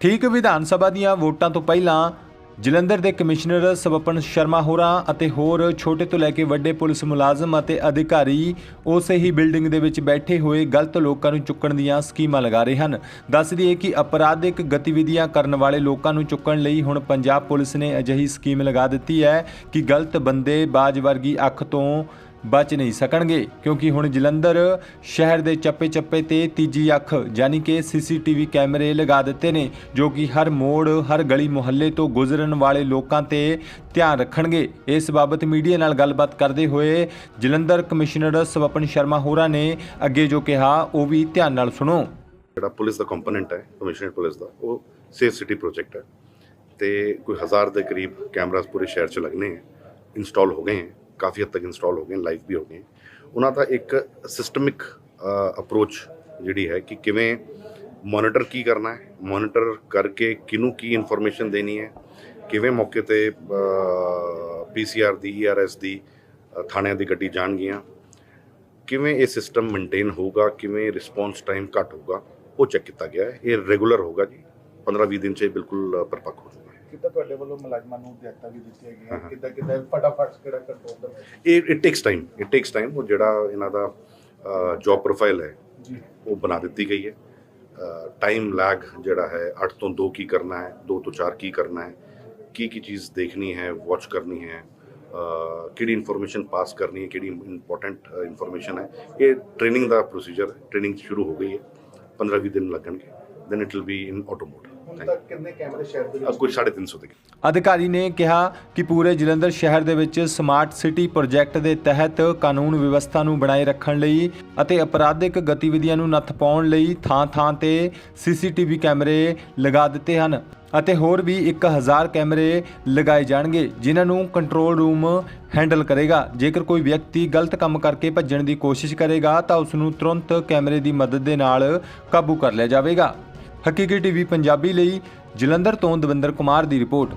ਠੀਕ ਵਿਧਾਨ ਸਭਾ ਦੀਆਂ ਵੋਟਾਂ ਤੋਂ ਪਹਿਲਾਂ ਜਲੰਧਰ ਦੇ ਕਮਿਸ਼ਨਰ ਸਵਪਨ ਸ਼ਰਮਾ ਹੋਰਾਂ ਅਤੇ ਹੋਰ ਛੋਟੇ ਤੋਂ ਲੈ ਕੇ ਵੱਡੇ ਪੁਲਿਸ ਮੁਲਾਜ਼ਮ ਅਤੇ ਅਧਿਕਾਰੀ ਉਸੇ ਹੀ ਬਿਲਡਿੰਗ ਦੇ ਵਿੱਚ ਬੈਠੇ ਹੋਏ ਗਲਤ ਲੋਕਾਂ ਨੂੰ ਚੁੱਕਣ ਦੀਆਂ ਸਕੀਮਾਂ ਲਗਾ ਰਹੇ ਹਨ। ਦੱਸ ਦਈਏ ਕਿ ਅਪਰਾਧਿਕ ਗਤੀਵਿਧੀਆਂ ਕਰਨ ਵਾਲੇ ਲੋਕਾਂ ਨੂੰ ਚੁੱਕਣ ਲਈ ਹੁਣ ਪੰਜਾਬ ਪੁਲਿਸ ਨੇ ਅਜਿਹੀ ਸਕੀਮ ਲਗਾ ਦਿੱਤੀ ਹੈ ਕਿ ਗਲਤ ਬੰਦੇ ਬਾਜ ਵਰਗੀ ਅੱਖ ਤੋਂ ਬਚ ਨਹੀਂ ਸਕਣਗੇ, ਕਿਉਂਕਿ ਹੁਣ ਜਲੰਧਰ ਸ਼ਹਿਰ ਦੇ ਚੱਪੇ-ਚੱਪੇ ਤੇ ਤੀਜੀ ਅੱਖ, ਯਾਨੀ ਕਿ ਸੀਸੀਟੀਵੀ ਕੈਮਰੇ ਲਗਾ ਦਿੱਤੇ ਨੇ, ਜੋ ਕਿ ਹਰ ਮੋੜ, ਹਰ ਗਲੀ ਮੁਹੱਲੇ ਤੋਂ ਗੁਜ਼ਰਨ ਵਾਲੇ ਲੋਕਾਂ ਤੇ ਧਿਆਨ ਰੱਖਣਗੇ। ਇਸ ਬਾਬਤ ਮੀਡੀਆ ਨਾਲ ਗੱਲਬਾਤ ਕਰਦੇ ਹੋਏ ਜਲੰਧਰ ਕਮਿਸ਼ਨਰ ਸਵਪਨ ਸ਼ਰਮਾ ਹੋਰਾਂ ਨੇ ਅੱਗੇ ਜੋ ਕਿਹਾ, ਉਹ ਵੀ ਧਿਆਨ ਨਾਲ ਸੁਣੋ। ਜਿਹੜਾ ਪੁਲਿਸ ਦਾ ਕੰਪੋਨੈਂਟ ਹੈ, ਕਮਿਸ਼ਨਰ ਪੁਲਿਸ ਦਾ, ਉਹ ਸੇਫ ਸਿਟੀ ਪ੍ਰੋਜੈਕਟ ਹੈ। ਤੇ ਕੋਈ ਹਜ਼ਾਰ ਦੇ ਕਰੀਬ ਕੈਮਰਾਸ ਪੂਰੇ ਸ਼ਹਿਰ 'ਚ ਲੱਗਨੇ ਹੈ ਇੰਸਟਾਲ ਹੋ ਗਏ ਹੈ। ਕਾਫੀ ਹੱਦ ਤੱਕ ਇੰਸਟਾਲ ਹੋ ਗਏ ਲਾਈਵ ਵੀ ਹੋ ਗਏ ਉਹਨਾਂ ਦਾ ਇੱਕ ਸਿਸਟਮਿਕ ਅਪਰੋਚ ਜਿਹੜੀ ਹੈ ਕਿ ਕਿਵੇਂ ਮੋਨੀਟਰ ਕੀ ਕਰਨਾ ਹੈ ਮੋਨੀਟਰ ਕਰਕੇ ਕਿਹਨੂੰ ਕੀ ਇਨਫੋਰਮੇਸ਼ਨ ਦੇਣੀ ਹੈ ਕਿਵੇਂ ਮੌਕੇ ਤੇ ਪੀਸੀਆਰ ਦੀ ਈਆਰਐਸ ਦੀ ਥਾਣਿਆਂ ਦੀ ਗੱਡੀ ਜਾਣਗੀਆਂ ਕਿਵੇਂ ਇਹ ਸਿਸਟਮ ਮੇਨਟੇਨ ਹੋਊਗਾ ਕਿਵੇਂ ਰਿਸਪੌਂਸ ਟਾਈਮ ਘੱਟ ਹੋਊਗਾ ਉਹ ਚੈੱਕ ਕੀਤਾ ਗਿਆ ਹੈ ਇਹ ਰੈਗੂਲਰ ਹੋਗਾ ਜੀ 15-20 ਦਿਨ 'ਚ ਇਹ ਬਿਲਕੁਲ ਅ, ਪਰਿਪੱਕ ਹੋ ਜਾਊਗਾ ਕਿੱਦਾਂ ਤੁਹਾਡੇ ਵੱਲੋਂ ਮੁਲਾਜ਼ਮਾਂ ਨੂੰ ਹਦਾਇਤਾਂ ਵੀ ਦਿੱਤੀਆਂ ਗਈਆਂ ਹਾਂ। ਕਿੱਦਾਂ ਕਿੱਦਾਂ ਫਟਾਫਟ ਕਿਹੜਾ ਕੰਟਰੋਲ ਦਾ ਇਹ it takes time it takes time ਉਹ ਜਿਹੜਾ ਇਹਨਾਂ ਦਾ ਜੌਬ ਪ੍ਰੋਫਾਈਲ ਹੈ ਜੀ ਉਹ ਬਣਾ ਦਿੱਤੀ ਗਈ ਹੈ ਟਾਈਮ ਲੈਗ ਜਿਹੜਾ ਹੈ 8 ਤੋਂ 2 ਕੀ ਕਰਨਾ ਹੈ 2 ਤੋਂ 4 ਕੀ ਕਰਨਾ ਹੈ ਕੀ ਕੀ ਚੀਜ਼ ਦੇਖਣੀ ਹੈ ਵਾਚ ਕਰਨੀ ਹੈ ਅ, ਕਿਹੜੀ ਇਨਫੋਰਮੇਸ਼ਨ ਪਾਸ ਕਰਨੀ ਹੈ ਕਿਹੜੀ ਇੰਪੋਰਟੈਂਟ ਇਨਫੋਰਮੇਸ਼ਨ ਹੈ ਇਹ ਟ੍ਰੇਨਿੰਗ ਦਾ ਪ੍ਰੋਸੀਜਰ ਟ੍ਰੇਨਿੰਗ ਸ਼ੁਰੂ ਹੋ ਗਈ ਹੈ 15-20 ਦਿਨ ਲੱਗਣਗੇ then it will be in auto mode ਹੁਣ ਤੱਕ ਕਿੰਨੇ ਕੈਮਰੇ ਸ਼ਹਿਰ ਦੇ ਅ, ਕੁਝ 350 ਦੇ ਅਧਿਕਾਰੀ ਨੇ ਕਿਹਾ ਕਿ ਪੂਰੇ ਜਲੰਧਰ ਸ਼ਹਿਰ ਦੇ ਵਿੱਚ ਸਮਾਰਟ ਸਿਟੀ ਪ੍ਰੋਜੈਕਟ ਦੇ ਤਹਿਤ ਕਾਨੂੰਨ ਵਿਵਸਥਾ ਨੂੰ ਬਣਾਏ ਰੱਖਣ ਲਈ ਅਤੇ ਅਪਰਾਧਿਕ ਗਤੀਵਿਧੀਆਂ ਨੂੰ ਨੱਥ ਪਾਉਣ ਲਈ ਥਾਂ-ਥਾਂ ਤੇ ਸੀਸੀਟੀਵੀ ਕੈਮਰੇ ਲਗਾ ਦਿੱਤੇ ਹਨ ਅਤੇ ਹੋਰ ਵੀ 1000 ਕੈਮਰੇ ਲਗਾਏ ਜਾਣਗੇ ਜਿਨ੍ਹਾਂ ਨੂੰ ਕੰਟਰੋਲ ਰੂਮ ਹੈਂਡਲ ਕਰੇਗਾ। ਜੇਕਰ ਕੋਈ ਵਿਅਕਤੀ ਗਲਤ ਕੰਮ ਕਰਕੇ ਭੱਜਣ ਦੀ ਕੋਸ਼ਿਸ਼ ਕਰੇਗਾ ਤਾਂ ਉਸ ਨੂੰ ਤੁਰੰਤ ਕੈਮਰੇ ਦੀ ਮਦਦ ਦੇ ਨਾਲ ਕਾਬੂ ਕਰ ਲਿਆ ਜਾਵੇਗਾ। ਹਕੀਕੀ ਟੀਵੀ ਪੰਜਾਬੀ ਲਈ ਜਲੰਧਰ ਤੋਂ ਦਵਿੰਦਰ ਕੁਮਾਰ ਦੀ ਰਿਪੋਰਟ।